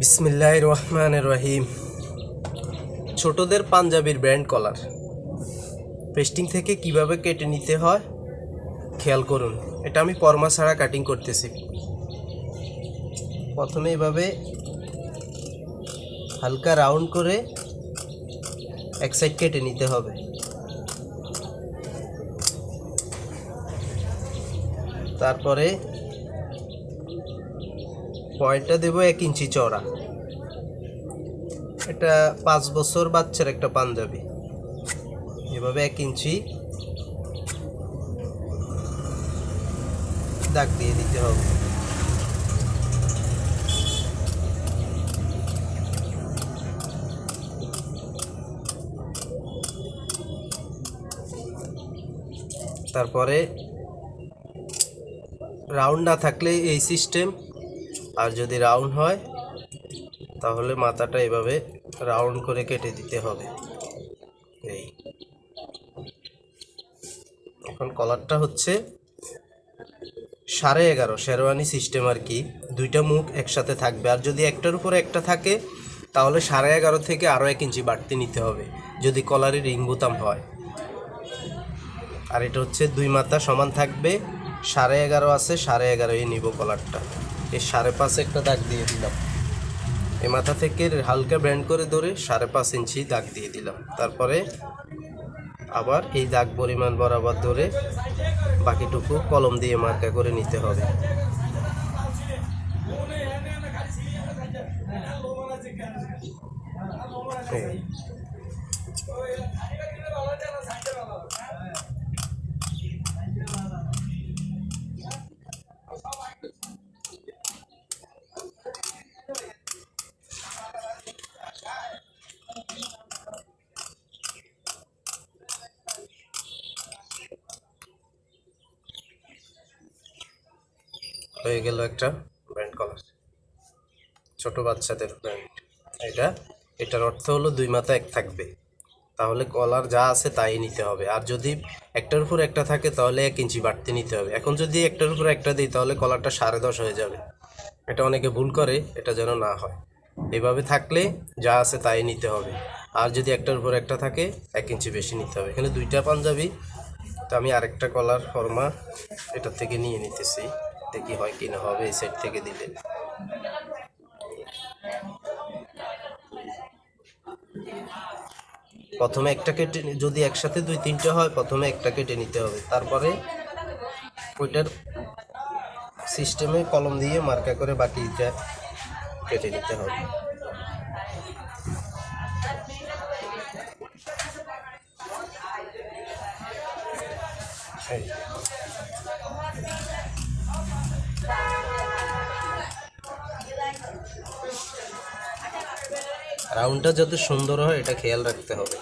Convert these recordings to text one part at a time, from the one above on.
বিসমিল্লাহ রহমান রহিম। ছোটদের পাঞ্জাবির ব্র্যান্ড কলার। পেস্টিং থেকে কীভাবে কেটে নিতে হয়, খেয়াল করুন। এটা আমি পরমা ছাড়া কাটিং করতেছি। প্রথমে এভাবে হালকা রাউন্ড করে এক সাইড কেটে নিতে হবে। তারপরে পয়েন্টটা দেবো? এক ইঞ্চি চড়া এটা পাঁচ বছর বাচ্চার একটা পাঞ্জাবি। এভাবে এক ইঞ্চি। দাগ দিয়ে দিতে হবে। তারপরে রাউন্ড না থাকলে এই সিস্টেম আর যদি রাউন্ড হয়, তাহলে মাথাটা এভাবে রাউন্ড করে কেটে দিতে হবে। এই। এখন কলারটা হচ্ছে সাড়ে এগারো, শেরওয়ানি সিস্টেম আর কি। দুইটা মুখ একসাথে থাকবে। আর যদি একটার উপরে একটা থাকে, তাহলে সাড়ে এগারো থেকে আরও এক ইঞ্চি বাড়তি নিতে হবে, যদি কলারে রিং বোতাম হয়। আর এটা হচ্ছে দুই মাথা সমান থাকবে। সাড়ে এগারো আছে, সাড়ে এগারোই নিব কলারটা। এই সাড়ে পাঁচ একটা দাগ দিয়ে দিলাম। এই মাথা থেকে হালকা ব্যান্ড করে ধরে সাড়ে পাঁচ ইঞ্চি দাগ দিয়ে দিলাম। তারপরে আবার এই দাগ পরিমাণ বরাবর ধরে বাকিটুকু কলম দিয়ে মার্কা করে নিতে হবে। হয়ে গেল একটা ব্র্যান্ড কলার ছোট বাচ্চাদের ব্র্যান্ড এটা, এটার অর্থ হলো দুই মাথা এক থাকবে। তাহলে কলার যা আছে তাই নিতে হবে। আর যদি একটার উপর একটা থাকে, তাহলে এক ইঞ্চি বাড়তি নিতে হবে। এখন যদি একটার উপর একটা দিই, তাহলে কলারটা সাড়ে দশ হয়ে যাবে। এটা অনেকে ভুল করে, এটা যেন না হয়। এভাবে থাকলে যা আছে তাই নিতে হবে। আর যদি একটার উপর একটা থাকে, এক ইঞ্চি বেশি নিতে হবে। এখানে দুইটা পাঞ্জাবি, তো আমি আরেকটা কলার ফর্মা এটার থেকে নিয়ে নিতেছি। দেখি হয় কি না হবে সাইড থেকে দিলে। প্রথমে একটা কেটে যদি একসাথে দুই তিনটে হয়, প্রথমে একটা কেটে নিতে হবে। তারপরে ওইটার সিস্টেমে কলম দিয়ে মার্কা করে বাকিটা কেটে নিতে হবে। রাউন্ডটা যাতে সুন্দর হয় এটা খেয়াল রাখতে হবে।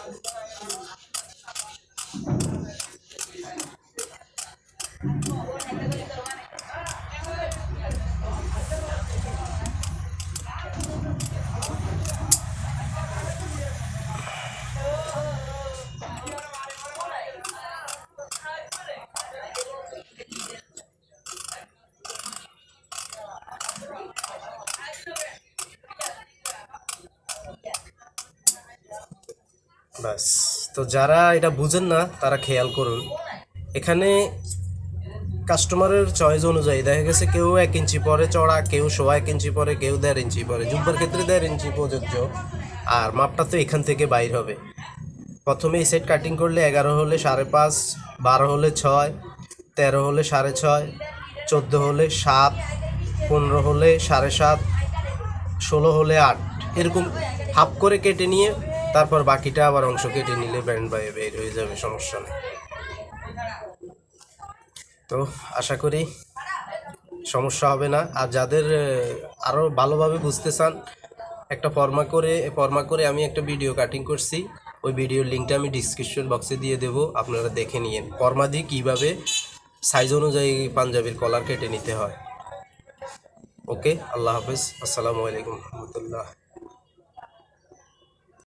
ব্যাস। তো যারা এটা বুঝেন না, তারা খেয়াল করুন। এখানে কাস্টমারের চয়েস অনুযায়ী দেখা গেছে কেউ এক ইঞ্চি পরে চড়া, কেউ সোয়া এক ইঞ্চি পরে, কেউ দেড় ইঞ্চি পরে। জুব্বার ক্ষেত্রে দেড় ইঞ্চি প্রযোজ্য। আর মাপটা তো এখান থেকে বাইর হবে। প্রথমে এই সেট কাটিং করলে এগারো হলে সাড়ে পাঁচ, বারো হলে ছয়, তেরো হলে সাড়ে ছয়, চোদ্দ হলে সাত, পনেরো হলে সাড়ে সাত, ষোলো হলে আট। এরকম হাফ করে কেটে নিয়ে তারপর বাকিটা আবার অংশ কেটে নিলে ব্যান্ড বাইরে বের হয়ে যাবে, সমস্যা নেই। তো আশা করি সমস্যা হবে না। আর যাদের আরও ভালোভাবে বুঝতে চান, একটা ফর্মা করে ফর্মা করে আমি একটা ভিডিও কাটিং করছি। ওই ভিডিওর লিঙ্কটা আমি ডিসক্রিপশন বক্সে দিয়ে দেবো, আপনারা দেখে নিয়েন। ফর্মা দিয়ে কীভাবে সাইজ অনুযায়ী পাঞ্জাবির কলার কেটে নিতে হয়। ওকে, আল্লাহ হাফেজ। আসসালামু আলাইকুম রহমতুল্লাহ।